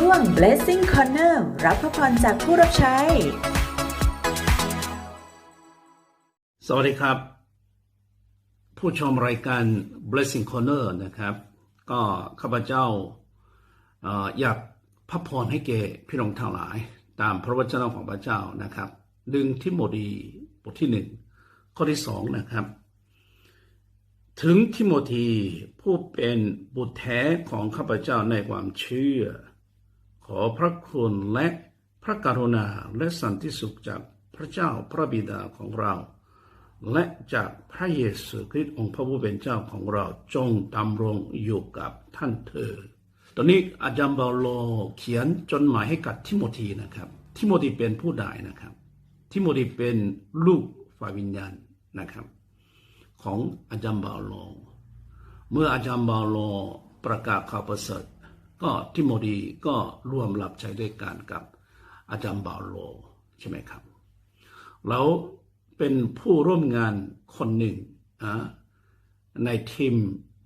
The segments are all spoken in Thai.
ช่วง blessing corner รับพระพรจากผู้รับใช้ สวัสดีครับ ผู้ชมรายการ Blessing Corner นะครับ ก็ข้าพเจ้าอยากพับพรให้แก่พี่น้องทั้งหลาย ตามพระวจนะของพระเจ้านะครับ ดึงทิโมธีบทที่หนึ่งข้อที่สองนะครับถึงทิโมธีผู้เป็นบุตรแท้ของข้าพเจ้าในความเชื่อ ขอพระคุณและพระกรุณาและสันติสุขจากพระเจ้าพระบิดาของเรา และจากพระเยซูคริสต์องค์พระผู้เป็นเจ้าของเราจงดำรงอยู่กับท่านเถิดตอนนี้อาจารย์เปาโลเขียนจดหมายให้กับทิโมธีนะครับ ทิโมธีเป็นผู้ใดนะครับ ทิโมธีเป็นลูกฝ่ายวิญญาณนะครับ ของอาจารย์เปาโลเมื่ออาจารย์เปาโลประกาศข่าวประเสริฐ ก็ทิโมธีก็ร่วมรับใช้ด้วยกันกับอาจารย์เปาโลใช่ไหมครับ แล้วเป็นผู้ร่วมงานคนหนึ่งในทีม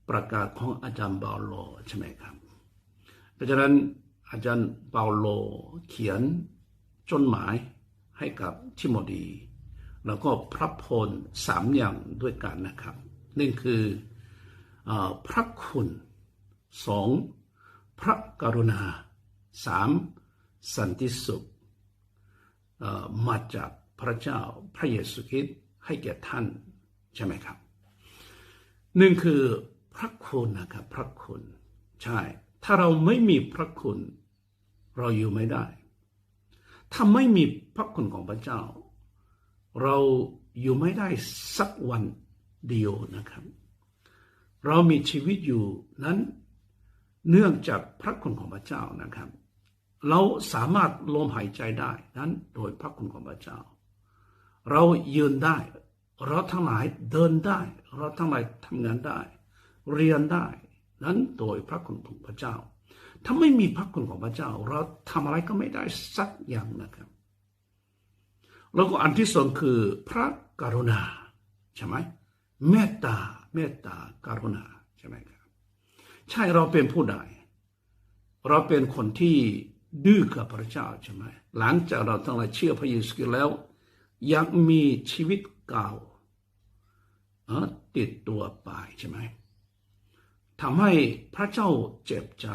ประกาศของอาจารย์เปาโลใช่ไหมครับ เพราะฉะนั้นอาจารย์เปาโลเขียนจดหมายให้กับทิโมธีแล้วก็พระพรสามอย่างด้วยกันนะครับหนึ่งคืออพระคุณสอง พระกรุณาสามสันติสุขมาจากพระเจ้าพระเยซูคริสต์ให้แก่ท่านใช่ไหมครับหนึ่งคือพระคุณนะครับพระคุณใช่ ถ้าเราไม่มีพระคุณ เราอยู่ไม่ได้ ถ้าไม่มีพระคุณของพระเจ้า เราอยู่ไม่ได้สักวันเดียวนะครับ เรามีชีวิตอยู่นั้น เนื่องจากพระคุณของพระเจ้านะครับ เราสามารถลมหายใจได้นั้นโดยพระคุณของพระเจ้า เรายืนได้ เราทั้งหลายเดินได้ เราทั้งหลายทำงานได้ เรียนได้ นั้นโดยพระคุณของพระเจ้า ถ้าไม่มีพระคุณของพระเจ้า เราทำอะไรก็ไม่ได้สักอย่างนะครับ แล้วก็อันที่สองคือพระกรุณาใช่ไหมเมตตาเมตตาการุณาใช่ไหมครับ ใช่เราเป็นผู้ใดเราเป็นคนที่ดื้อกับพระเจ้าใช่ไหมหลังจากเราทั้งหลายเชื่อพระเยซูคริสต์แล้ว ยังมีชีวิตเก่าติดตัวไปใช่ไหมทำให้พระเจ้าเจ็บใจ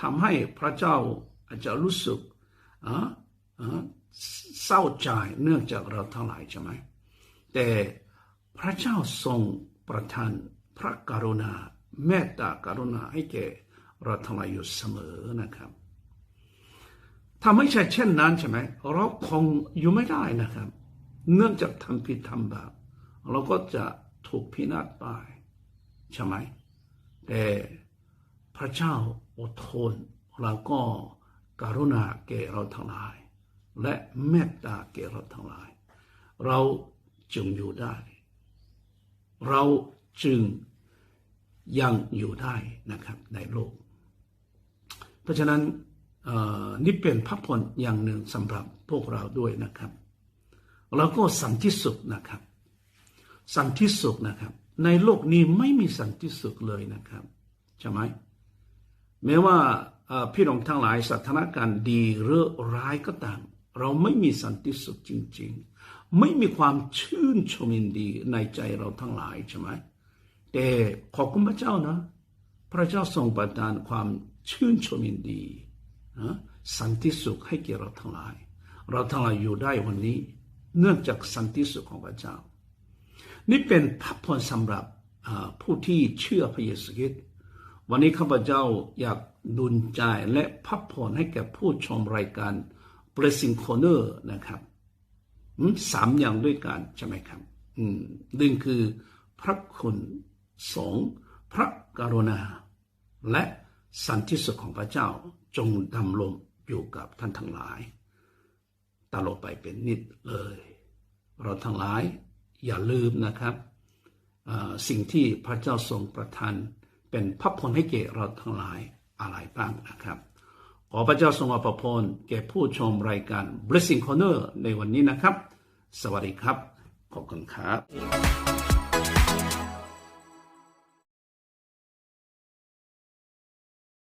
ทำให้พระเจ้าอาจจะรู้สึกเอ่อเอ่อเศร้าใจเนื่องจากเราทั้งหลายใช่ไหมแต่พระเจ้าทรงประทานพระกรุณา เมตตากรุณาให้แก่เราทั้งหลายอยู่เสมอนะครับ ถ้าไม่ใช่เช่นนั้นใช่ไหมเราคงอยู่ไม่ได้นะครับ เนื่องจากทำผิดทำบาปเราก็จะถูกพินาศไปใช่ไหมแต่พระเจ้าอดทนเราก็การุณาแก่เราทั้งหลาย และเมตตาแก่เราทั้งหลาย เราจึงอยู่ได้ เราจึง ยังอยู่ได้นะครับในโลก เพราะฉะนั้นนี่เป็นพักผ่อนอย่างหนึ่งสำหรับพวกเราด้วยนะครับ แล้วก็สันติสุขนะครับ สันติสุขนะครับ ในโลกนี้ไม่มีสันติสุขเลยนะครับใช่ไหมแม้ว่าพี่น้องทั้งหลายสถานการณ์ดีหรือร้ายก็ตาม เราไม่มีสันติสุขจริง ๆ ไม่มีความชื่นชมยินดีในใจเราทั้งหลายใช่ไหม แต่ขอบคุณพระเจ้านะ พระเจ้าทรงประทานความชื่นชมยินดีนะสันติสุขให้แก่เราทั้งหลาย เราทั้งหลายอยู่ได้วันนี้ เนื่องจากสันติสุขของพระเจ้า นี่เป็นพระพรสำหรับผู้ที่เชื่อพระเยซูคริสต์วันนี้ข้าพเจ้าอยากดุลใจและพับพรให้แก่ผู้ชมรายการ Blessing Corner นะครับสามอย่างด้วยกันใช่ไหมครับอืมหนึ่งคือพระคุณ สองพระกรุณา และสันติสุขของพระเจ้าจงดำรงอยู่กับท่านทั้งหลาย ตลอดไปเป็นนิดเลย เราทั้งหลายอย่าลืมนะครับสิ่งที่พระเจ้าทรงประทานเป็นพระพรให้แก่เราทั้งหลายอะไรบ้างนะครับ ขอพระเจ้าทรงอภพรแก่ผู้ชมรายการ Blessing Corner ในวันนี้นะครับ สวัสดีครับ ขอบคุณครับ